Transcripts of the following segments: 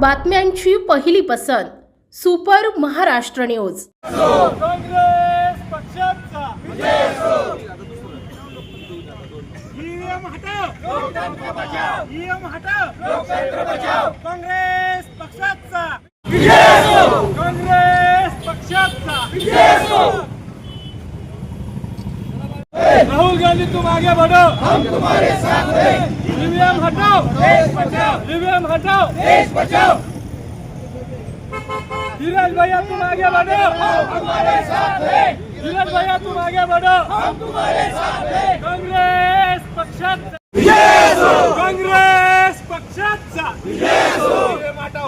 बातम्यांची पहिली पसंत सुपर महाराष्ट्र न्यूज. काँग्रेस पक्षाचा. हटाव. हटाव. काँग्रेस पक्षाचा. काँग्रेस पक्षाचा. राहुल गांधी तुम आगे बढ़ो। हम तुम्हारे साथ हैं। ईवीएम हटाओ। देश बचाओ। ईवीएम हटाओ। देश बचाओ। धीरज भैया तुम आगे बढ़ो। हम तुम्हारे साथ हैं। धीरज भैया तुम आगे बढ़ो। हम तुम्हारे साथ हैं। काँग्रेस पक्षाचा काँग्रेस पक्षाचा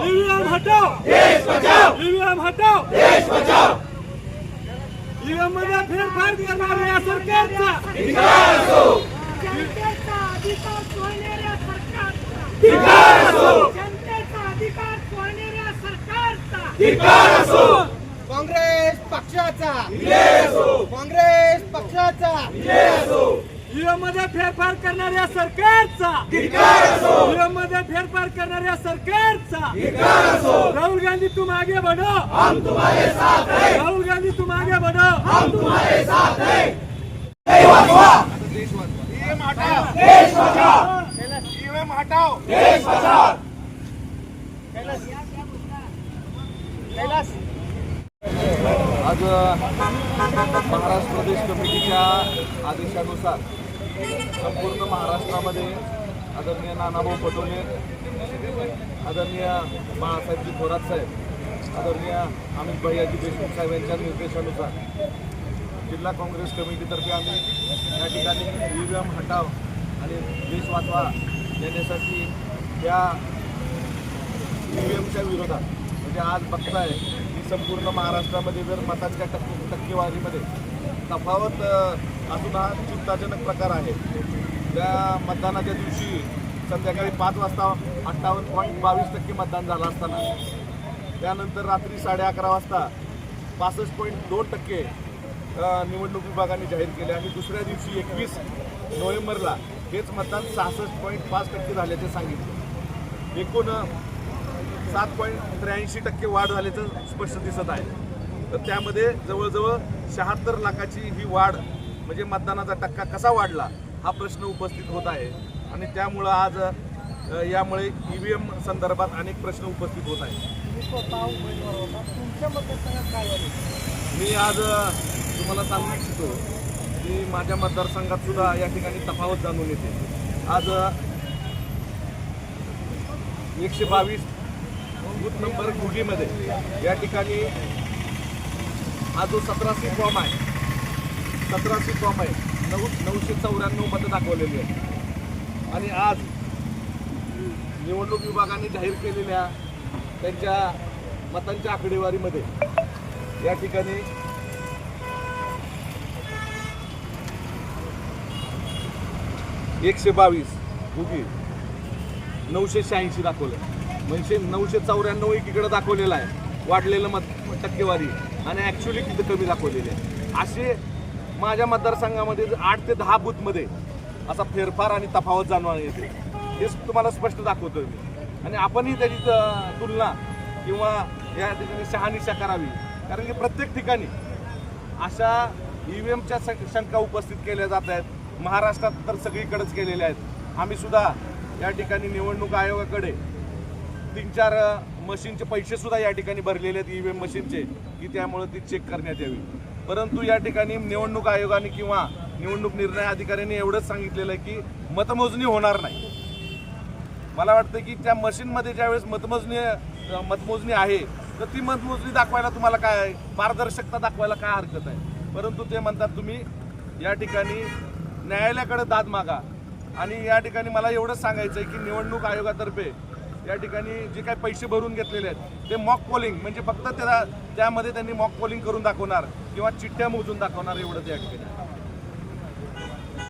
ईव्हीएम हटाओ। देश बचाओ। ईव्हीएम हटाओ। देश बचाओ। ईव्हीएममध्ये फेरफार करणाऱ्या या सरकारचा. जनतेचा अधिकार चोरणाऱ्या सरकारचा. जनतेचा अधिकार चोरणाऱ्या सरकारचा. काँग्रेस पक्षाचा. काँग्रेस पक्षाचा. ईव्हीएम मध्ये फेरफार करणाऱ्या सरकारचा. ईव्हीएममध्ये फेरफार करणाऱ्या सरकारचा. राहुल गांधी तुम आगे बढ़ो. हम तुम्हारे साथ हैं. राहुल गांधी तुम आगे बढ़ो. हम तुम्हारे साथ हैं. ईएम हटाओ देश बचाओ. ईएम हटाओ देश बचाओ. आज महाराष्ट्र प्रदेश कमिटीच्या आदेशानुसार संपूर्ण महाराष्ट्रामध्ये आदरणीय नानाभाऊ पटोले आदरणीय बाळासाहेबजी थोरात साहेब आदरणीय अमित भैयाजी देशमुख साहेब यांच्या निर्देशानुसार जिल्हा काँग्रेस कमिटीतर्फे आम्ही या ठिकाणी ई व्ही एम हटाव आणि देश वाचवा देण्यासाठी या ई व्ही एमच्या विरोधात म्हणजे आज बघताय की संपूर्ण महाराष्ट्रामध्ये जर मताच्या टक्के टक्केवारीमध्ये तफावत असून हा चिंताजनक प्रकार आहे. त्या मतदानाच्या दिवशी संध्याकाळी पाच वाजता अठ्ठावन्न पॉईंट बावीस टक्के मतदान झालं असताना. त्यानंतर रात्री साडे अकरा वाजता पासष्ट पॉईंट दोन टक्के निवडणूक विभागाने जाहीर केले आणि दुसऱ्या दिवशी एकवीस नोव्हेंबरला हेच मतदान सहासष्ट पॉईंट पाच टक्के झाल्याचे सांगितले. एकूण सात पॉईंट त्र्याऐंशी टक्के वाढ झाल्याचं स्पष्ट दिसत आहे. तर त्यामध्ये जवळजवळ शहात्तर लाखाची ही वाढ म्हणजे मतदानाचा टक्का कसा वाढला हा प्रश्न उपस्थित होत आहे. आणि त्यामुळं आज यामुळे ई व्ही एम संदर्भात अनेक प्रश्न उपस्थित होत आहेत. मी आज तुम्हाला सांगू इच्छितो की माझ्या मतदारसंघात सुद्धा या ठिकाणी तफावत जाणून येते. आज एकशे बावीस बूथ नंबर गुगीमध्ये या ठिकाणी हा जो सतराशे फॉर्म आहे सतराशे फॉर्म आहे. नऊ नऊशे चौऱ्याण्णव मतं दाखवलेली आहेत. आणि आज निवडणूक विभागाने जाहीर केलेल्या त्यांच्या मतांच्या आकडेवारीमध्ये या ठिकाणी एकशे बावीस उगी नऊशे शहाऐंशी दाखवलं. म्हणजे नऊशे चौऱ्याण्णव एकीकडे दाखवलेलं आहे. वाढलेलं मत टक्केवारी. आणि ॲक्च्युली तिथं कमी दाखवलेली आहे. असे माझ्या मतदारसंघामध्ये जर आठ ते दहा बूथमध्ये असा फेरफार आणि तफावत जाणवा येते. हे तुम्हाला स्पष्ट दाखवतोय मी. आणि आपणही त्याची तुलना किंवा या ठिकाणी शहानिशा करावी. कारण की प्रत्येक ठिकाणी अशा ई व्ही एमच्या शंका उपस्थित केल्या जात आहेत. महाराष्ट्रात तर सगळीकडेच केलेल्या आहेत. आम्ही सुद्धा या ठिकाणी निवडणूक आयोगाकडे तीन चार मशीनचे पैसे सुद्धा या ठिकाणी भरलेले आहेत ई व्ही एम मशीनचे की त्यामुळे ती चेक करण्यात यावी. परंतु या ठिकाणी निवडणूक आयोगाने किंवा निवडणूक निर्णय अधिकाऱ्यांनी एवढंच सांगितलेलं आहे की मतमोजणी होणार नाही. मला वाटतं की त्या मशीनमध्ये ज्यावेळेस मतमोजणी मतमोजणी आहे तर ती मतमोजणी दाखवायला तुम्हाला काय पारदर्शकता दाखवायला काय हरकत आहे? परंतु ते म्हणतात तुम्ही या ठिकाणी न्यायालयाकडे दाद मागा. आणि या ठिकाणी मला एवढंच सांगायचं आहे की निवडणूक आयोगातर्फे या ठिकाणी जे काही पैसे भरून घेतलेले आहेत ते मॉक पोलिंग म्हणजे फक्त त्याला त्यामध्ये त्यांनी मॉक पोलिंग करून दाखवणार किंवा चिठ्ठ्या मोजून दाखवणार एवढं त्या ठिकाणी.